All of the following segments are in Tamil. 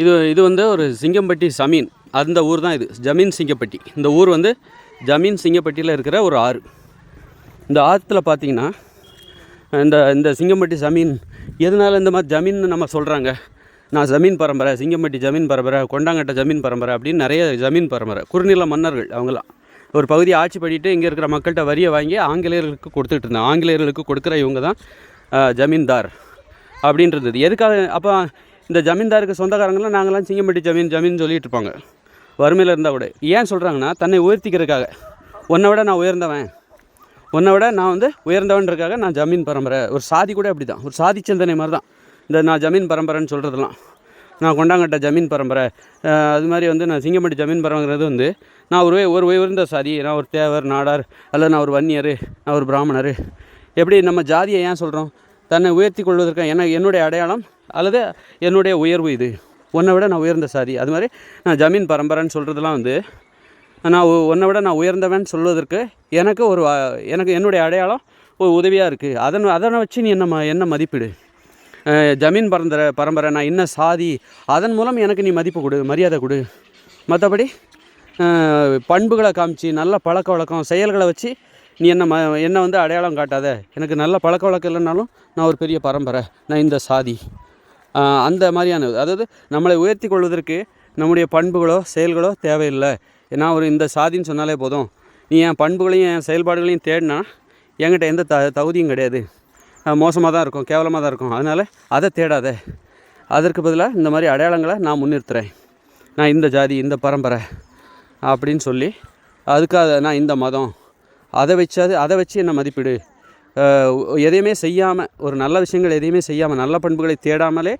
இது இது வந்து ஒரு சிங்கம்பட்டி சமீன். அந்த ஊர் தான் இது. ஜமீன் சிங்கப்பட்டி. இந்த ஊர் வந்து ஜமீன் சிங்கப்பட்டியில் இருக்கிற ஒரு ஆறு. இந்த ஆற்றுல பார்த்தீங்கன்னா இந்த இந்த சிங்கம்பட்டி ஜமீன் எதனால் இந்த மாதிரி ஜமீன் நம்ம சொல்கிறாங்க நான் ஜமீன் பரம்பரை சிங்கம்பட்டி ஜமீன் பரம்பரை கொண்டாங்கட்ட ஜமீன் பரம்பரை அப்படின்னு நிறைய ஜமீன் பரம்பரை குறுநில மன்னர்கள் அவங்களாம் ஒரு பகுதியை ஆட்சி பண்ணிட்டு இங்கே இருக்கிற மக்கள்கிட்ட வரியை வாங்கி ஆங்கிலேயர்களுக்கு கொடுத்துட்டு இருந்தாங்க. ஆங்கிலேயர்களுக்கு கொடுக்குற இவங்க தான் ஜமீன்தார் அப்படின்றது. எதுக்காக அப்போ இந்த ஜமீன்தாருக்கு சொந்தக்காரங்களாம் நாங்களாம் சிங்கம்பட்டி ஜமீன் ஜமீன் சொல்லிட்டு இருப்பாங்க. வறுமையில் இருந்தால் கூட. ஏன் சொல்கிறாங்கன்னா தன்னை உயர்த்திக்கிறதுக்காக. உன்னை விட நான் உயர்ந்தவன். உன்னை விட நான் வந்து உயர்ந்தவன்றக்காக நான் ஜமீன் பரம்பரை. ஒரு சாதி கூட அப்படி தான் ஒரு சாதி சிந்தனை மாதிரி தான் இந்த நான் ஜமீன் பரம்பரைன்னு சொல்கிறதெல்லாம் நான் கொண்டாங்கட்ட ஜமீன் பரம்பரை. அது மாதிரி வந்து நான் சிங்கம்பட்டி ஜமீன் பரம்பரைங்கிறது வந்து நான் ஒரு ஒரு உயர்ந்த சாதி. நான் ஒரு தேவர் நாடார் அல்லது நான் ஒரு வன்னியர் நான் ஒரு பிராமணர். எப்படி நம்ம ஜாதியை ஏன் சொல்கிறோம் தன்னை உயர்த்தி கொள்வதற்கு என என்னுடைய அடையாளம் அல்லது என்னுடைய உயர்வு இது. உன்னை விட நான் உயர்ந்த சாதி. அது மாதிரி நான் ஜமீன் பரம்பரைன்னு சொல்கிறதுலாம் வந்து நான் உன்னை விட நான் உயர்ந்தவன் சொல்வதற்கு எனக்கு ஒரு எனக்கு என்னுடைய அடையாளம் ஒரு உதவியாக இருக்குது அதன் அதனை வச்சு நீ என்ன ம என்ன மதிப்பிடு? ஜமீன் பரம்பரை பரம்பரை நான் என்ன சாதி அதன் மூலம் எனக்கு நீ மதிப்பு கொடு மரியாதை கொடு. மற்றபடி பண்புகளை காமிச்சு நல்ல பழக்க வழக்கம் செயல்களை வச்சு நீ என்ன ம என்னை வந்து அடையாளம் காட்டாத. எனக்கு நல்ல பழக்க வழக்கம் இல்லைனாலும் நான் ஒரு பெரிய பரம்பரை. நான் இந்த சாதி. அந்த மாதிரியான அதாவது நம்மளை உயர்த்தி கொள்வதற்கு நம்முடைய பண்புகளோ செயல்களோ தேவையில்லை. நான் ஒரு இந்த சாதின்னு சொன்னாலே போதும். நீ என் பண்புகளையும் என் செயல்பாடுகளையும் தேடினா என்கிட்ட எந்த த தகுதியும் கிடையாது. மோசமாக தான் இருக்கும் கேவலமாக தான் இருக்கும். அதனால் அதை தேடாத. அதற்கு பதிலாக இந்த மாதிரி அடையாளங்களை நான் முன்னிறுத்துறேன். நான் இந்த ஜாதி இந்த பரம்பரை அப்படின்னு சொல்லி அதுக்காக நான் இந்த மதம். அதை வச்சாது அதை வச்சு என்னை மதிப்பிடு. எதையுமே செய்யாமல் ஒரு நல்ல விஷயங்கள் எதையுமே செய்யாமல் நல்ல பண்புகளை தேடாமலே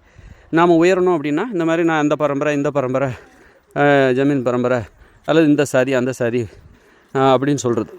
நாம் உயரணும் அப்படின்னா இந்த மாதிரி நான் அந்த பரம்பரை இந்த பரம்பரை ஜமீன் பரம்பரை அல்லது இந்த சாதி அந்த சாதி அப்படின்னு சொல்கிறது